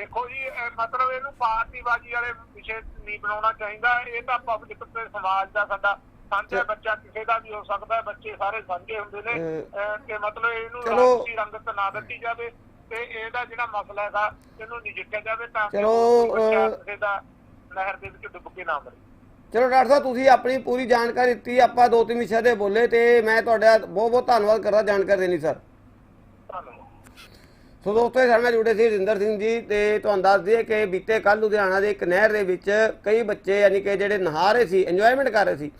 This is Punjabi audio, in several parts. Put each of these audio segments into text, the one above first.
ਦੇਖੋ ਜੀ ਮਤਲਬ ਇਹਨੂੰ ਪਾਰਟੀਬਾਜ਼ੀ ਵਾਲੇ ਵਿਸ਼ੇ ਨਹੀਂ ਬਣਾਉਣਾ ਚਾਹੀਦਾ। ਇਹ ਤਾਂ ਪਬਲਿਕ ਤੇ ਸਮਾਜ ਦਾ ਸਾਡਾ ਸਾਂਝਾ ਬੱਚਾ ਕਿਸੇ ਦਾ ਵੀ ਹੋ ਸਕਦਾ ਬੱਚੇ ਸਾਰੇ ਸਾਂਝੇ ਹੁੰਦੇ ਨੇ। ਕਿ ਮਤਲਬ ਇਹਨੂੰ। ਰਾਜਸੀ ਰੰਗਤ ਨਾ ਦਿੱਤੀ ਜਾਵੇ ਤੇ ਇਹਦਾ ਜਿਹੜਾ ਮਸਲਾ ਹੈਗਾ ਇਹਨੂੰ ਨਜਿੱਠਿਆ ਜਾਵੇ ਤਾਂ ਕਿ ਬੱਚਾ ਕਿਸੇ ਦਾ ਨਹਿਰ ਦੇ ਵਿੱਚ ਡੁੱਬ ਕੇ ਨਾ ਮਰੇ। ਚਲੋ ਡਾਕਟਰ ਸਾਹਿਬ ਤੁਸੀਂ ਆਪਣੀ ਪੂਰੀ ਜਾਣਕਾਰੀ ਦਿੱਤੀ ਆਪਾਂ ਦੋ ਤਿੰਨ ਵਿਸ਼ੇ ਦੇ ਬੋਲੇ ਤੇ ਮੈਂ ਤੁਹਾਡਾ ਬਹੁਤ ਬਹੁਤ ਧੰਨਵਾਦ ਕਰਦਾ ਜਾਣਕਾਰੀ ਦੇਣੀ ਸਰ। ਸੋ ਦੋਸਤੋ ਇਹ ਸਾਡੇ ਨਾਲ ਜੁੜੇ ਸੀ ਰਜਿੰਦਰ ਸਿੰਘ ਜੀ ਤੇ ਤੁਹਾਨੂੰ ਦੱਸ ਦਈਏ ਕਿ ਬੀਤੇ ਕੱਲ ਲੁਧਿਆਣਾ ਦੇ ਇੱਕ ਨਹਿਰ ਦੇ ਵਿੱਚ ਕਈ ਬੱਚੇ ਯਾਨੀ ਕਿ ਜਿਹੜੇ ਨਹਾ ਰਹੇ ਸੀ ਇੰਜੋਇਮੈਂਟ ਕਰ ਰਹੇ ਸੀ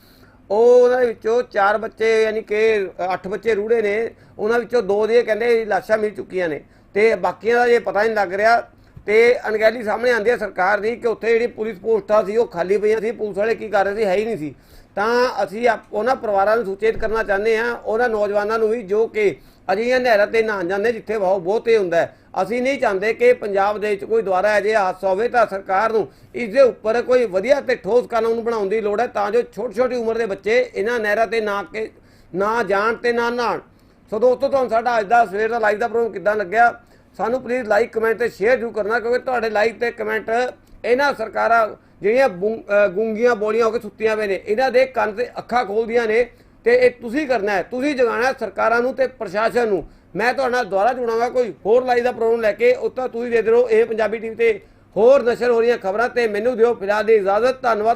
ਉਹ ਉਹਨਾਂ ਵਿੱਚੋਂ ਚਾਰ ਬੱਚੇ ਯਾਨੀ ਕਿ ਅ, ਅੱਠ ਬੱਚੇ ਰੂੜੇ ਨੇ ਉਹਨਾਂ ਵਿੱਚੋਂ ਦੋ ਦੀਆਂ ਕਹਿੰਦੇ ਲਾਸ਼ਾਂ ਮਿਲ ਚੁੱਕੀਆਂ ਨੇ ਤੇ ਬਾਕੀਆਂ ਦਾ ਇਹ ਪਤਾ ਨਹੀਂ ਲੱਗ ਰਿਹਾ ਤੇ ਅਣਗਹਿਲੀ ਸਾਹਮਣੇ ਆਉਂਦੀ ਹੈ ਸਰਕਾਰ ਦੀ ਕਿ ਉੱਥੇ ਜਿਹੜੀ ਪੁਲਿਸ ਪੋਸਟਾਂ ਸੀ ਉਹ ਖਾਲੀ ਪਈਆਂ ਸੀ ਪੁਲਿਸ ਵਾਲੇ ਕੀ ਕਰ ਰਹੇ ਸੀ ਹੈ ਹੀ ਨਹੀਂ ਸੀ। ਤਾਂ ਅਸੀਂ ਆਪ- ਉਹਨਾਂ ਪਰਿਵਾਰਾਂ ਨੂੰ ਸੂਚਿਤ ਕਰਨਾ ਚਾਹੁੰਦੇ ਹਾਂ ਉਹਨਾਂ ਨੌਜਵਾਨਾਂ ਨੂੰ ਵੀ ਜੋ ਕਿ ਅਜਿਹੀਆਂ ਨਹਿਰਾਂ ਤੇ ਨਹਾਉਣ ਜਾਂਦੇ ਜਿੱਥੇ ਵਹਾਅ ਬਹੁਤ ਤੇਜ਼ ਹੁੰਦਾ ਅਸੀਂ ਨਹੀਂ ਚਾਹੁੰਦੇ ਕਿ ਪੰਜਾਬ ਦੇ ਵਿੱਚ ਕੋਈ ਦੁਆਰਾ ਅਜਿਹਾ ਹਾਦਸਾ ਹੋਵੇ ਤਾਂ ਸਰਕਾਰ ਨੂੰ ਇਸ ਦੇ ਉੱਪਰ ਕੋਈ ਵਧੀਆ ਤੇ ਠੋਸ ਕਾਨੂੰਨ ਬਣਾਉਣ ਦੀ ਲੋੜ ਹੈ ਤਾਂ ਜੋ ਛੋਟੀ ਛੋਟੀ ਉਮਰ ਦੇ ਬੱਚੇ ਇਹਨਾਂ ਨਹਿਰਾਂ ਤੇ ਨਾ ਕੇ, ਨਾ ਜਾਣ ਤੇ ਨਾ ਨਹਾਉਣ। ਸੋ ਦੋਸਤੋ, ਤੁਹਾਨੂੰ ਸਾਡਾ ਅੱਜ ਦਾ ਸਵੇਰ ਦਾ ਲਾਈਵ ਦਾ ਪ੍ਰੋਗਰਾਮ ਕਿੱਦਾਂ ਲੱਗਿਆ? ਸਾਨੂੰ ਪਲੀਜ਼ ਲਾਈਕ ਕਮੈਂਟ ਤੇ ਸ਼ੇਅਰ ਜ਼ਰੂਰ ਕਰਨਾ, ਕਿਉਂਕਿ ਤੁਹਾਡੇ ਲਾਈਕ ਤੇ ਕਮੈਂਟ ਇਹਨਾਂ ਸਰਕਾਰਾਂ ਜਿਹੜੀਆਂ ਬੁੰ- ਅਹ ਬੋਲੀਆਂ ਹੋ ਕੇ ਸੁੱਤੀਆਂ ਪਏ ਨੇ, ਇਹਨਾਂ ਦੇ ਕੰਨ ਤੇ ਅੱਖਾਂ ਖੋਲਦੀਆਂ ਨੇ। ਤੇ ਇਹ ਤੁਸੀਂ ਕਰਨਾ ਹੈ। ਤੁਸੀਂ ਜਗਾਉਣਾ ਸਰਕਾਰਾਂ ਨੂੰ ਤੇ ਪ੍ਰਸ਼ਾਸਨ ਨੂੰ। ਮੈਂ ਤੁਹਾਡੇ ਨਾਲ ਦੁਬਾਰਾ ਜੁੜਾਂਗਾ, ਕੋਈ ਹੋਰ ਲਾਈ ਦਾ ਪ੍ਰੋਗਰਾਮ ਲੈ ਕੇ, ਉੱਤਾ ਤੁਸੀਂ ਦੇ ਰਹੋ ਇਹ ਪੰਜਾਬੀ ਟੀਵੀ ਤੇ ਹੋਰ ਨਸ਼ਰ ਹੋ ਰਹੀਆਂ ਖਬਰਾਂ ਤੇ ਮੈਨੂੰ ਦਿਓ ਫਿਲਹਾਲ ਦੀ ਇਜਾਜ਼ਤ। ਧੰਨਵਾਦ।